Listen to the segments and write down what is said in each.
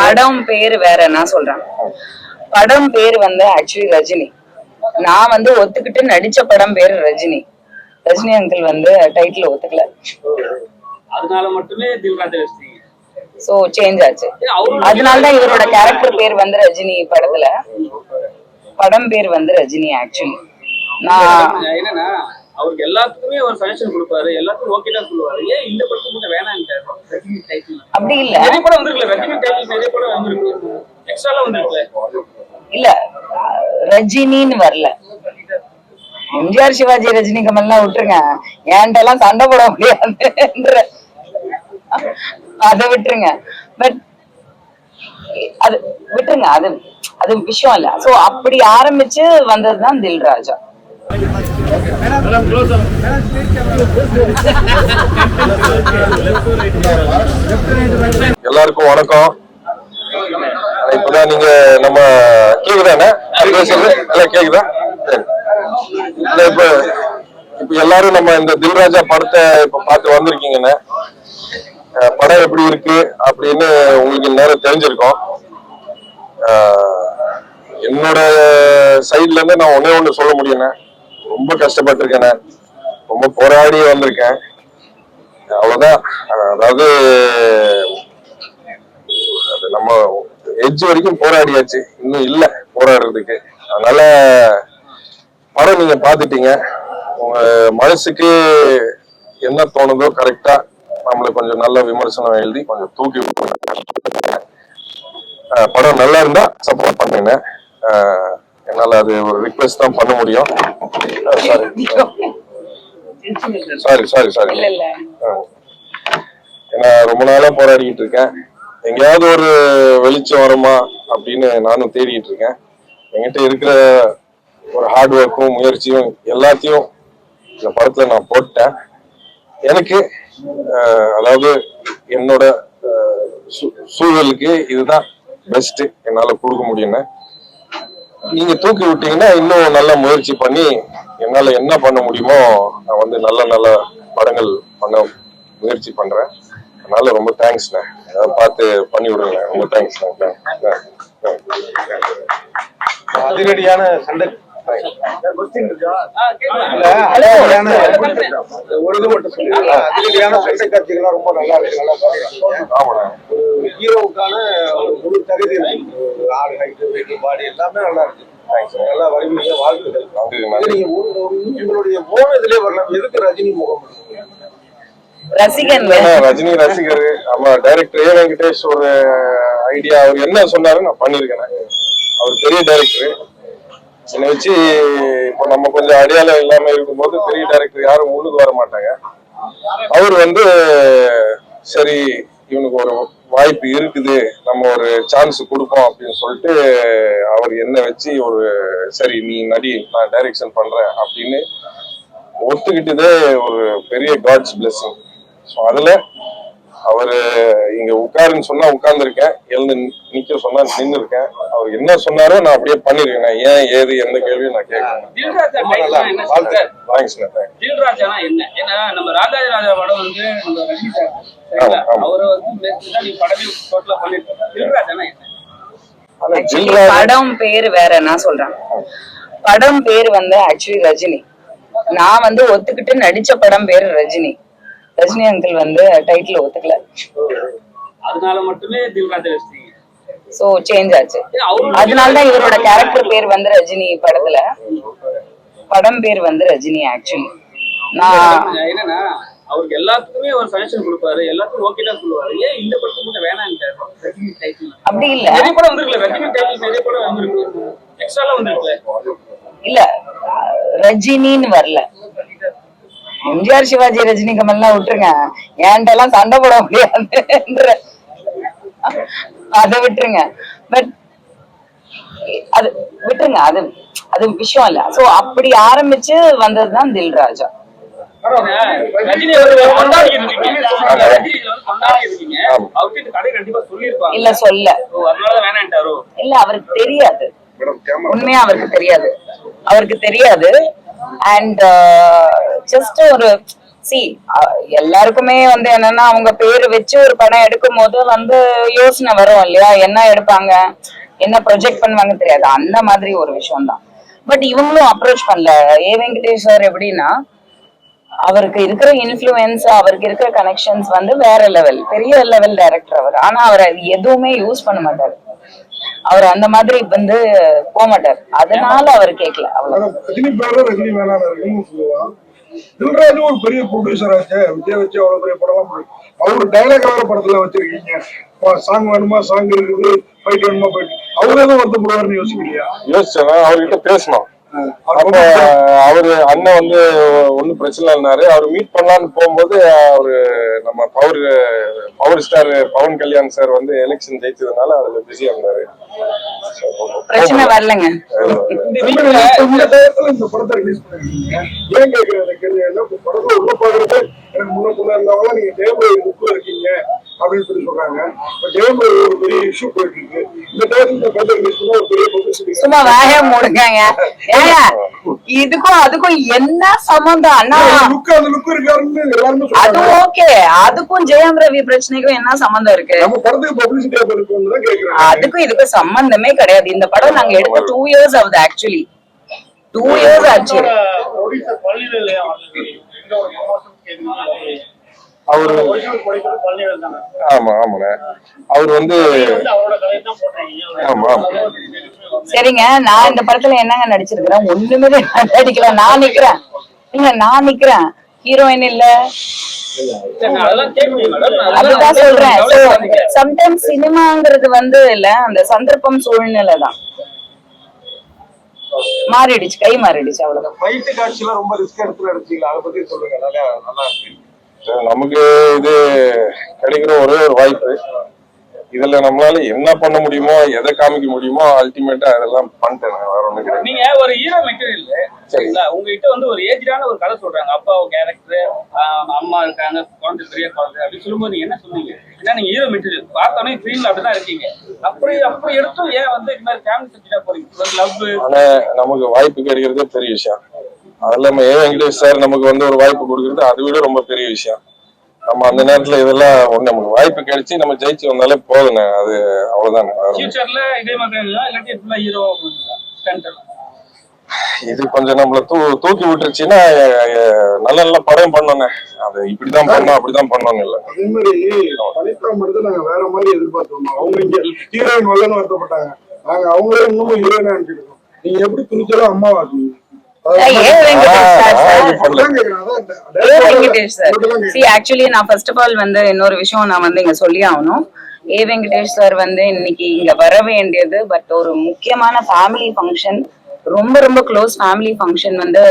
படம் பேரு வேற நான் சொல்றேன். படம் பேர் வந்து ஆக்சுவலி ரஜினி நான் வந்து ஒத்துக்கிட்டு நடிச்ச படம் பேரு ரஜினி ரஜினி அங்கிள் வந்து டைட்டில் ஒத்துக்கல. அதனால மட்டுமே சோ சேஞ்ச் ஆச்சு. அதனாலதான் இவரோட கேரக்டர் பேர் வந்து ரஜினி படத்துல. படம் பேர் வந்து ரஜினி ஆக்சுவலி நான் என்னன்னா அவருக்கு எல்லாத்துக்குமே ஒரு சஜஷன் கொடுப்பாரு. எல்லாத்துக்கும் ஓகே தான் சொல்லுவாரு. ஏன் இந்த படத்துக்கு மட்டும் வேணான்ட்டாரு அப்படி இல்ல. இல்ல ரஜினின்னு வரல. எம்ஜிஆர் சிவாஜி ரஜினி கமல்லாம் விட்டுருங்க. என்கிட்ட எல்லாம் சண்டை போட முடியாது அதை விட்டுருங்க. பட் அது விட்டுருங்க. அது அது விஷயம் இல்ல. சோ அப்படி ஆரம்பிச்சு வந்ததுதான் தில் ராஜா எல்லாருக்கும் வணக்கம். இப்பதான் நீங்க நம்ம கேக்குதானே? கேக்குதா? சரி. இல்ல இப்ப இப்ப எல்லாரும் நம்ம இந்த தில்ராஜா படத்தை இப்ப பார்த்து வந்திருக்கீங்கண்ணே. படம் எப்படி இருக்கு அப்படின்னு உங்களுக்கு நேரம் தெரிஞ்சிருக்கோம். என்னோட சைட்ல இருந்து நான் ஒன்னே ஒண்ணு சொல்ல முடியுண்ணே ரொம்ப கஷ்டப்பட்டிருக்கேண்ணே ரொம்ப போராடி வந்திருக்கேன். அவ்வளவுதான். அதாவது அது நம்ம எஜ் வரைக்கும் போராடியாச்சு. இன்னும் இல்ல போராடுறதுக்கு. அதனால படம் நீங்க பாத்துட்டீங்க உங்க மனசுக்கு என்ன தோணுதோ கரெக்டா நம்மளுக்கு கொஞ்சம் நல்ல விமர்சனம் எழுதி கொஞ்சம் தூக்கி படம் நல்லா இருந்தா சப்போர்ட் பண்ணுங்க. என்னால அது ஒரு ரிக்வெஸ்ட் தான் பண்ண முடியும். சாரி சாரி சாரி ஏன்னா ரொம்ப நாளா போராடிக்கிட்டு இருக்கேன். எங்கேயாவது ஒரு வெளிச்சம் வருமா அப்படின்னு நானும் தேடிட்டு இருக்கேன். என்கிட்ட இருக்கிற ஒரு ஹார்ட் ஒர்க்கும் முயற்சியும் எல்லாத்தையும் இந்த படத்துல நான் போட்டேன். எனக்கு அதாவது என்னோட சூழலுக்கு இதுதான் பெஸ்ட் என்னால கொடுக்க முடியும்னு. நீங்க தூக்கி விட்டீங்கன்னா இன்னும் நல்ல முயற்சி பண்ணி என்னால என்ன பண்ண முடியுமோ நான் வந்து நல்ல நல்ல படங்கள் பண்ண முயற்சி பண்றேன். அதனால ரொம்ப தேங்க்ஸ்ண்ணே ஏதாவது பார்த்து பண்ணி விடுங்க ரொம்ப தேங்க்ஸ்ண்ணே அதிரடியான சண்டை. ஒரு இது மட்டும் சொல்லுங்க அதிரடியான சண்டை காட்சிகள்லாம் ரொம்ப நல்லா இருக்கு நல்லா ஒரு ஹீரோவுக்கான ஒரு முழு தகுதி இருக்கு ஒரு ஆள் ஹைட் வெயிட் பாடி எல்லாமே நல்லா இருக்கு நல்லா வலிமையாக வாழ்த்துக்கள் நன்றி இது உங்களுடைய மோன இதுலயே வரலாம் எதுக்கு ரஜினி முகம் ரசிகன். இல்லைண்ணே, ரஜினி ரசிகர் ஆமா டைரக்டர் ஏ வெங்கடேஷ் ஒரு ஐடியா அவர் என்ன சொன்னாரு நான் பண்ணிருக்கேன் அவர் பெரிய டைரக்டர் என்னை வச்சு இப்போ நம்ம கொஞ்சம் அடையாளம் இல்லாம இருக்கும்போது பெரிய டைரக்டர் யாரும் முன்னுக்கு வர மாட்டாங்க. அவர் வந்து சரி இவனுக்கு ஒரு வாய்ப்பு இருக்குது நம்ம ஒரு சான்ஸ் கொடுப்போம் அப்படின்னு சொல்லிட்டு அவர் என்ன வச்சு ஒரு சரி நீ நடி நான் டைரக்ஷன் பண்றேன் அப்படின்னு ஒத்துக்கிட்டதே ஒரு பெரிய காட்ஸ் பிளெஸிங் ஸோ அதுல அவரு இங்க உட்காருன்னு சொன்னா உட்கார்ந்துருக்கேன். எழுந்து நிக்க சொன்னா நின்னு இருக்கேன் அவர் என்ன சொன்னாரோ நான் அப்படியே பண்ணிருக்கேன். நான் ஏன் ஏது எந்த கேள்வியும் நான் கேட்கறேன் என்ன என்ன? படம் என்ன? பேர் வேற நான் சொல்றேன். படம் பேர் வந்து ஆக்சுவலி ரஜினி. நான் வந்து ஒத்துக்கிட்டு நடிச்ச படம் பேரு ரஜினி. ரஜினி அங்கிள் வந்து டைட்டில் ஒத்துக்கல. அதனால மட்டுமே தில்ராஜா சோ சேஞ்ச் ஆச்சு. அதனாலதான் இவரோட கேரக்டர் பேர் வந்து ரஜினி படத்துல. படம் பேர் வந்து ரஜினி ஆக்சுவலி நான் என்னன்னா அவருக்கு எல்லாத்துக்குமே ஒரு சஜஷன் கொடுப்பாரு. எல்லாத்துக்கும் ஓகே தான் சொல்லுவாரு. ஏன் இந்த படத்துக்கு மட்டும் டைட்டில் அப்படி இல்ல. நிறைய படம் வந்திருக்கல. ரஜினி டைட்டில் நிறைய படம் வந்திருக்கு. எக்ஸ்ட்ராலாம் வந்திருக்கல. இல்ல ரஜினின்னு வரல. எம்ஜிஆர் சிவாஜி ரஜினி கமல்லாம் விட்டுருங்க. என்கிட்ட எல்லாம் சண்டை போட முடியாது அதை விட்டுருங்க. பட் அது விட்டுருங்க. அது அது விஷயம் இல்ல. சோ அப்படி ஆரம்பிச்சு வந்ததுதான் தில் ராஜா ரஜினி வந்து கொண்டாடிட்டு இருக்கீங்க ரஜினி வந்து கொண்டாடி இருக்கீங்க அவருக்கு இந்த கதை கண்டிப்பா சொல்லியிருப்பாங்க இல்ல சொல்ல. இல்ல அவருக்கு தெரியாது. உண்மையா அவருக்கு தெரியாது. அவருக்கு தெரியாது. அண்ட் ஜஸ்ட் ஒரு சி எல்லாருக்குமே வந்து என்னன்னா அவங்க பேரு வச்சு ஒரு படம் எடுக்கும் போது வந்து யோசனை வரும் இல்லையா? என்ன எடுப்பாங்க? என்ன ப்ரொஜெக்ட் பண்ணுவாங்க தெரியாது. அந்த மாதிரி ஒரு விஷயம் தான் பட் இவங்களும் அப்ரோச் பண்ணல. ஏ வெங்கடேஷ் சார் எப்படின்னா அவருக்கு இருக்கிற இன்ஃப்ளூயன்ஸ் அவருக்கு இருக்கிற கனெக்ஷன்ஸ் வந்து வேற லெவல் பெரிய லெவல் டைரக்டர் அவர். ஆனா அவர் எதுவுமே யூஸ் பண்ண மாட்டார். அவர் அந்த மாதிரி வந்து போக மாட்டார். அதனால அவர் கேட்கல அவ்வளவு தில்ராஜு ஒரு பெரிய ப்ரொடியூசர் ஆச்சு. விஜய் வச்சு அவ்வளவு பெரிய படம்லாம் அவரு டைலாக் வேற படத்துல வச்சிருக்கீங்க. சாங் வேணுமா? சாங் இருக்குது. ஃபைட் வேணுமா? ஃபைட் அவரு எதுவும் வருத்தப்படுவாருன்னு யோசிக்கலையா? யோசிச்சேன். அவர்கிட்ட பேசணும். அப்ப அவரு அண்ணன் வந்து ஒண்ணும் பிரச்சனை இல்லைனாரு அவர் மீட் பண்ணலாம்னு போகும்போது அவரு நம்ம power power star Pawan Kalyan sir வந்து எலெக்ஷன் ஜெயிச்சதுனால அதுல பிஸியா இருந்தாரு பிரச்சனை வரலங்க. இந்த வீட்டுல இந்த படத்தை ரிலீஸ் ஏன் கேக்குறேன் கேள்வி என்ன இப்ப உள்ள பாக்குறது எனக்கு முன்ன முன்ன இருந்தவங்க நீங்க ஜெயமொழி புக்ல இருக்கீங்க அப்படின்னு சொல்லி சொல்றாங்க. இப்ப ஜெயமொழி ஒரு பெரிய இஷ்யூ போயிட்டு இருக்கு. இந்த டயத்துல இந்த படத்தை ரிலீஸ் பண்ணா ஒரு பெரிய பப்ளிசிட்டி சும்மா வேக மூடுங்க இதுக்கும் அதுக்கும் என்ன சம்பந்தம்? அண்ணா லுக் அந்த லுக் இருக்காருன்னு எல்லாருமே அது சொல்றாங்க ஓகே அதுக்கும் ஜெயம் ரவி பிரச்சனைக்கும் என்ன சம்பந்தம் இருக்கு? நம்ம படத்துக்கு பப்ளிசிட்டியா இருக்குன்னு தான் கேக்குறாங்க. அதுக்கும் இதுக்கும் சம்பந்தமே கிடையாது. இந்த படம் நாங்க எடுத்த டூ இயர்ஸ் ஆகுது ஆக்சுவலி டூ இயர்ஸ் ஆச்சு. அவரு ஆமா ஆமாண்ண. அவர் வந்து ஆமா. சரிங்க நான் இந்த படத்துல என்னங்க நடிச்சிருக்கிறேன்? ஒண்ணுமே நடிக்கல. நான் நிக்கிறேன். இல்ல நான் நிக்கிறேன். ஹீரோயின் இல்ல. அதுதான் சொல்றேன். சம்டைம்ஸ் சினிமாங்கிறது வந்து இல்ல அந்த சந்தர்ப்பம் சூழ்நிலை தான் மாறிடுச்சு கை மாறிடுச்சு அவ்வளவுதான். ஃபைட்டு காட்சியெல்லாம் ரொம்ப ரிஸ்க் எடுத்து நடிச்சீங்களா? அதை பத்தி சொல்லுங்க நல்லா நல்லா நமக்கு இது கிடைக்கிற ஒரே ஒரு வாய்ப்பு. இதுல நம்மளால என்ன பண்ண முடியுமோ எதை காமிக்க முடியுமோ அல்டிமேட்டா அதெல்லாம் பண்ணிட்டேன் நான். வேற ஒண்ணு நீங்க ஒரு ஹீரோ மெட்டீரியல் சரிங்களா உங்ககிட்ட வந்து ஒரு ஏஜ்டான ஒரு கதை சொல்றாங்க. அப்பா கேரக்டர் அம்மா இருக்காங்க குழந்தை பெரிய குழந்தை அப்படின்னு சொல்லும்போது நீங்க என்ன சொன்னீங்க? ஏன்னா நீங்க ஹீரோ மெட்டீரியல் பார்த்தோன்னே ஸ்க்ரீன்ல அப்படிதான் இருக்கீங்க. அப்படி அப்படி எடுத்தும் ஏன் வந்து இது மாதிரி ஃபேமிலி சப்ஜெக்டா போறீங்க? லவ் ஆனா நமக்கு வாய்ப்பு கிடைக்கிறதே பெரிய விஷயம். அது இல்லாம ஏ வெங்கடேஷ் சார் நமக்கு வந்து ஒரு வாய்ப்பு கொடுக்கறது அதை விட ரொம்ப பெரிய விஷயம். நம்ம அந்த நேரத்துல இதெல்லாம் ஒண்ணு நமக்கு வாய்ப்பு கிடைச்சு நம்ம ஜெயிச்சு வந்தாலே போதுண்ணே அது அவ்வளவுதானே. இதே மாதிரி இது கொஞ்சம் நம்மள தூ தூக்கி விட்டுருச்சுன்னா நல்ல நல்ல படம் பண்ணோண்ணே. அது இப்படிதான் பண்ணோம் அப்படிதான் பண்ணோம்னு இல்லை. அதே மாதிரி மட்டும் நாங்க வேற மாதிரி எதிர்பார்த்தோம் அவங்க இங்க ஹீரோயின் வரலன்னு வருத்தப்பட்டாங்க. நாங்க அவங்களே இன்னமும் ஹீரோயினா நினைச்சிருக்கோம். நீங்க எப்படி துணிச்சலா அம்மா வாக்குவீங்க நான் ஃபர்ஸ்ட் ஆஃப் ஆல் வந்து இன்னொரு விஷயம் நான் வந்து இங்க சொல்லி ஆகணும். ஏ வெங்கடேஷ் சார் வந்து இன்னைக்கு இங்க வர வேண்டியது பட் ஒரு முக்கியமான ஃபேமிலி ஃபங்க்ஷன் ரொம்ப ரொம்ப க்ளோஸ் ஃபேமிலி ஃபங்க்ஷன் வந்து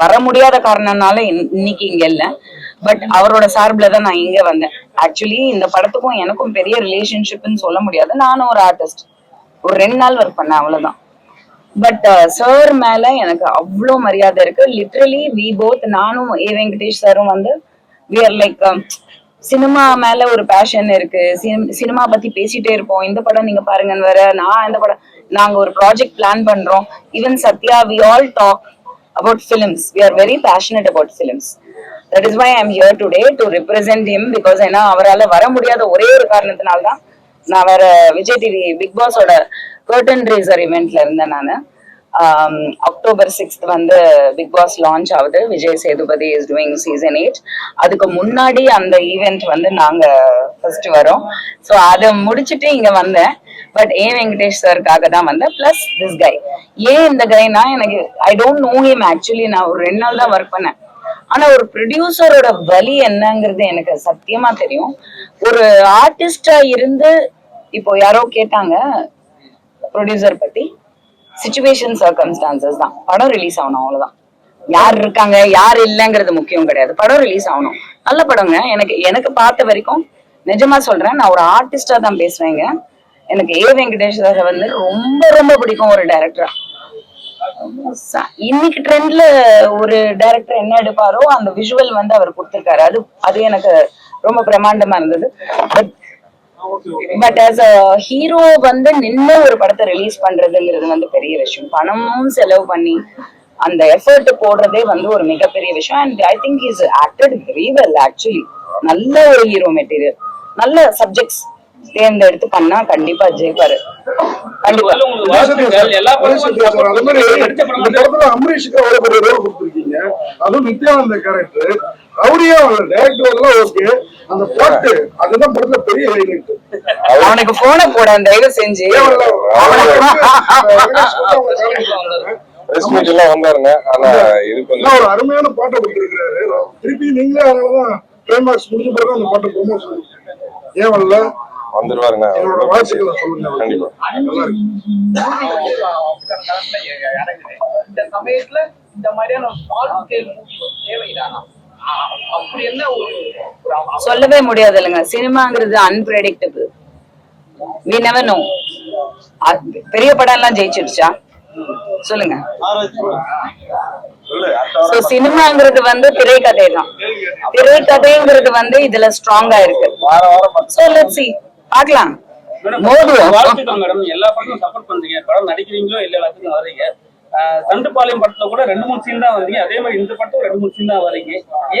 வர முடியாத காரணம்னால இன்னைக்கு இங்க இல்ல. பட் அவரோட சார்பில் தான் நான் இங்க வந்தேன். ஆக்சுவலி இந்த படத்துக்கும் எனக்கும் பெரிய ரிலேஷன்ஷிப்னு சொல்ல முடியாது. நானும் ஒரு ஆர்டிஸ்ட் ஒரு ரெண்டு நாள் ஒர்க் பண்ணேன் அவ்வளவுதான். பட் சார் uh, மேல எனக்கு அவ்வளோ மரியாதை இருக்கு. லிட்ரலி வி போத் நானும் ஏ வெங்கடேஷ் சாரும் வந்து வி ஆர் லைக் சினிமா மேல ஒரு பேஷன் இருக்கு. சினிமா பத்தி பேசிட்டே இருப்போம். இந்த படம் நீங்க பாருங்கன்னு வேற நான் இந்த படம் நாங்க ஒரு ப்ராஜெக்ட் பிளான் பண்றோம். Even Sathya we all talk about films we are very passionate about films that is why I'm here today to represent him because ஏன்னா அவரால் வர முடியாத ஒரே ஒரு காரணத்தினால தான் நான் வேற விஜய் டிவி பிக் பாஸோட கர்டன் ரேசர் இவெண்ட்ல இருந்தேன் நான். Um, அக்டோபர் சிக்ஸ்த் வந்து பிக் பாஸ் லான்ச் ஆகுது. Vijay Sethupathi is doing season eight அதுக்கு முன்னாடி அந்த ஈவெண்ட் வந்து நாங்க ஃபர்ஸ்ட் வரோம். ஸோ அதை முடிச்சுட்டு இங்க வந்தேன். பட் ஏ வெங்கடேஷ் சாருக்காக தான் வந்தேன். பிளஸ் திஸ் கை ஏன் இந்த கைனா எனக்கு I don't know him actually நான் ஒரு ரெண்டு நாள் தான் ஒர்க் பண்ணேன். ஆனா ஒரு ப்ரொடியூசரோட வலி என்னங்கிறது எனக்கு சத்தியமா தெரியும். ஒரு ஆர்டிஸ்டா இருந்து இப்போ யாரோ கேட்டாங்க ப்ரொடியூசர் பத்தி. சுச்சுவேஷன் சர்க்கம்ஸ்டான்சஸ் தான். படம் ரிலீஸ் ஆகணும் அவ்வளவுதான். யார் இருக்காங்க யார் இல்லைங்கிறது முக்கியம் கிடையாது. படம் ரிலீஸ் ஆகணும். நல்ல படங்க. எனக்கு எனக்கு பார்த்த வரைக்கும் நிஜமா சொல்றேன் நான் ஒரு ஆர்டிஸ்டா தான் பேசுவேங்க. எனக்கு ஏ வெங்கடேஷ் வந்து ரொம்ப ரொம்ப பிடிக்கும் ஒரு டைரக்டரா இன்னைக்கு ட்ரெண்ட்ல ஒரு டைரக்டர் என்ன எடுப்பாரோ அந்த விஷுவல் வந்து அவர் கொடுத்திருக்காரு. அது அது எனக்கு ரொம்ப பிரமாண்டமா இருந்தது. But but as a hero வந்து நின்று ஒரு படத்தை ரிலீஸ் பண்றதுங்கிறது வந்து பெரிய விஷயம். பணமும் செலவு பண்ணி அந்த எஃபர்ட் போடுறதே வந்து ஒரு மிகப்பெரிய விஷயம். And I think is acted very well actually நல்ல ஒரு ஹீரோ மெட்டீரியல் நல்ல சப்ஜெக்ட்ஸ் தேர்ந்தெடுத்து பண்ணா கண்டிப்பா ஜெயிப்பாரு. அம்பரீஷுக்கு அவ்வளவு பெரிய ரோல் கொடுத்துருக்கீங்க. அதுவும் நித்யானந்த கேரக்டர் ரவுடியா ஓகே அந்த பாட்டு அதுதான் படத்துல பெரிய ஹைலைட் அவனுக்கு போன போட தயவு செஞ்சு. எல்லாம் வந்தாருங்க ஆனா இது கொஞ்சம் ஒரு அருமையான பாட்டை கொடுத்துருக்காரு திருப்பி நீங்களே அதனாலதான் கிளைமாக்ஸ் முடிஞ்ச பிறகு அந்த பாட்டை ப்ரொமோஷன் ஏன் வரல? வந்துருவாருங்க. என்னோட வாழ்த்துக்களை சொல்லுங்க. கண்டிப்பா. இந்த சமயத்துல இந்த மாதிரியான ஸ்மால் ஸ்கேல் மூவி தேவைதானா ஆஹ் அப்படி என்ன சொல்லவே முடியாது இல்லைங்க சினிமாங்கிறது அன்பிரடிக்டபிள் வி நெவர் நோ பெரிய படம் எல்லாம் ஜெயிச்சிடுச்சா? சொல்லுங்க. சோ சினிமாங்கிறது வந்து திரைக்கதை தான் திரைக்கதைங்கிறது வந்து இதுல ஸ்ட்ராங்கா இருக்கு. So let's see. பார்க்கலாம். மோதுவோம். எல்லா படத்தும் சப்போர்ட் பண்றீங்க. படம் நடிக்கிறீங்களோ இல்ல எல்லாத்துக்கும் வர்றீங்க. ஆஹ் தண்டுப்பாளையம் படத்துல கூட ரெண்டு மூணு சீன் தான் வந்தீங்க. அதே மாதிரி இந்த படத்துல ரெண்டு மூணு சீன் தான் வர்றீங்க.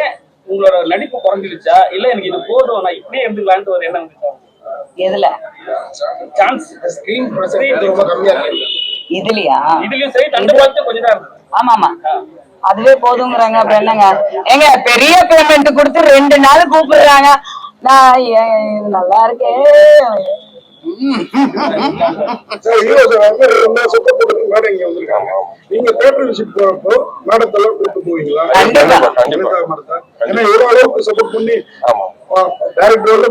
ஏன் உங்களோட நடிப்பு குறைஞ்சிடுச்சா? இல்ல எனக்கு இது போதும் நான் இப்படியே இருந்துக்கலான்ட்டு ஒரு எண்ணம் வந்துச்சா எதுல? சான்ஸ் ஸ்கிரீன் ரொம்ப கம்மியா இருக்கு. இதுலயா? இதுலயும் சரி தண்டுப்பாளையத்தையும் கொஞ்சம் தான் இருக்கு. ஆமா ஆமா அதுவே போதுங்கிறாங்க அப்புறம் என்னங்க? ஏங்க பெரிய பேமெண்ட் கொடுத்து ரெண்டு நாள் கூப்பிடுறாங்க. நான் நல்லா இருக்கே. மேடம் இங்க வந்திருக்காங்க. நீங்க தேட்டர் விசிட் போறப்போ மேடத்தெல்லாம் கூப்பிட்டு போவீங்களா. மேடத்தை ஏன்னா இவ்வளவு அளவுக்கு சப்போர்ட் பண்ணி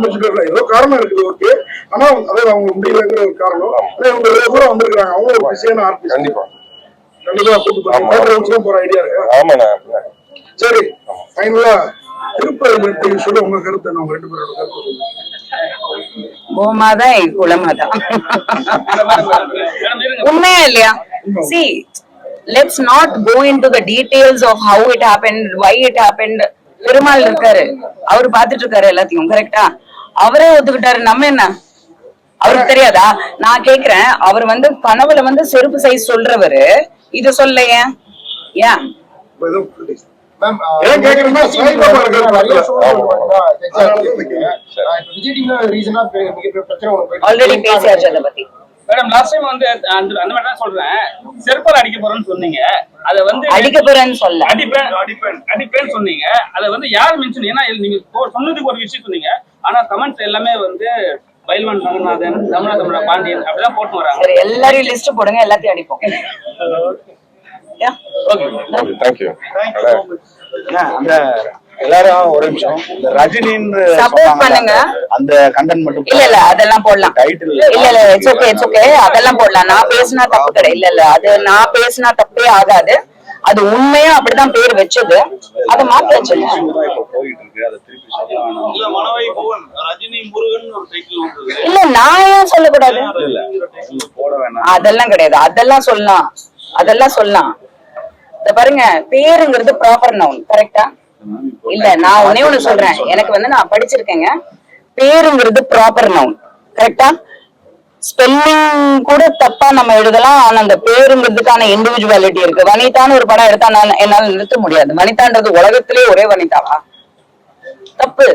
முடிச்சுட்டு ஏதோ காரணம் இருக்குது ஓகே. ஆனா அதாவது அவங்க முடியலங்கிற ஒரு காரணம். ஆனா இவங்க ரெண்டு பேரும் வந்திருக்காங்க. அவங்க ஒரு பிஸியான ஆர்டிஸ்ட் கண்டிப்பா. போற ஐடியா இருக்கா? சரி. ஃபைனலா திருப்பதி சொல்ல உங்க கருத்து உங்க ரெண்டு பேரோட கருத்து கோமாதான் என் குலமாதான் உண்மையா இல்லையா? See let's not go into the details of how it happen why it happen Perumal இருக்காரு. அவர் பாத்துட்டு இருக்காரு எல்லாத்தையும் கரெக்டா அவரே ஒத்துக்கிட்டாரு. நம்ம என்ன? அவருக்கு தெரியாதா? நான் கேக்குறேன். அவர் வந்து கனவுல வந்து செருப்பு சைஸ் சொல்றவரு. இத சொல்ல ஏன்? ஏன் ஏன் விஜய் டீம்ல ரீசனா மிகப்பெரிய பிரச்சனை ஆல்ரெடி பேசியாச்சு அதை பத்தி. மேடம் லாஸ்ட் டைம் வந்து அந்த அந்த மாதிரி தான் சொல்றேன். செருப்பால் அடிக்க போறேன்னு சொன்னீங்க. அத வந்து அடிக்க போறேன்னு சொல்ல அடிப்பேன் அடிப்பேன் அடிப்பேன்னு சொன்னீங்க. அத வந்து யார் மென்ஷன் ஏன்னா நீங்க சொன்னதுக்கு ஒரு விஷயம் சொன்னீங்க. ஆனா கமெண்ட்ஸ் எல்லாமே வந்து பைல்வான் ரங்கநாதன் தமிழா தமிழா பாண்டியன் அப்படிதான் போட்டு வராங்க. சரி எல்லாரையும் லிஸ்ட் போடுங்க எல்லாத்தையும் அடிப்போம். தேங்க்யூ அந்த எல்லாரும் ஒரு நிமிஷம். இந்த ரஜினின்னு Support சொன்னாங்கல்ல, பண்ணுங்க. அந்த கண்டென்ட் மட்டும் இல்ல இல்ல அதெல்லாம் போடலாம். டைட்டில் இல்ல இல்ல இட்ஸ் ஓகே இட்ஸ் ஓகே அதெல்லாம் போடலாம். நான் பேசினா தப்பு கிடையாது. இல்ல இல்ல அது நான் பேசினா தப்பே ஆகாது. அது உண்மையா அப்படிதான் பேர் வச்சது. அதை மாத்தியாச்சு இப்போ போயிட்டு இருக்கு அதை திருப்பி சொல்லலாம் இல்ல மனவை புவன் ரஜினி முருகன் ஒரு டைட்டில் வந்தது. இல்ல நான் ஏன் சொல்லக்கூடாது? அதெல்லாம் கிடையாது. அதெல்லாம் சொல்லலாம். அதெல்லாம் சொல்லலாம். பாருங்க பேருங்கிறது ப்ராப்பர் நவுன் கரெக்டா இல்ல நான் ஒன்னே ஒண்ணு சொல்றேன். எனக்கு வந்து நான் படிச்சிருக்கேங்க. பேருங்கிறது ப்ராப்பர் நவுன் கரெக்டா ஸ்பெல்லிங் கூட தப்பா நம்ம எழுதலாம். ஆனா அந்த பேருங்கிறதுக்கான இண்டிவிஜுவாலிட்டி இருக்கு. வனிதான்னு ஒரு படம் எடுத்தா நான் என்னால நிறுத்த முடியாது. வனிதான்றது உலகத்திலே ஒரே வனிதாவா? தப்பு.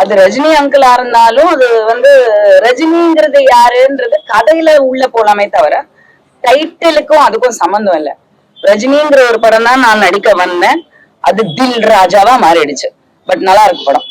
அது ரஜினி அங்கிளா இருந்தாலும் அது வந்து ரஜினிங்கிறது யாருன்றது கதையில உள்ள போலாமே தவிர டைட்டிலுக்கும் அதுக்கும் சம்பந்தம் இல்ல. ரஜினிங்கிற ஒரு படம் தான் நான் நடிக்க வந்தேன். அது தில் ராஜாவா மாறிடுச்சு. பட் நல்லா இருக்கு படம்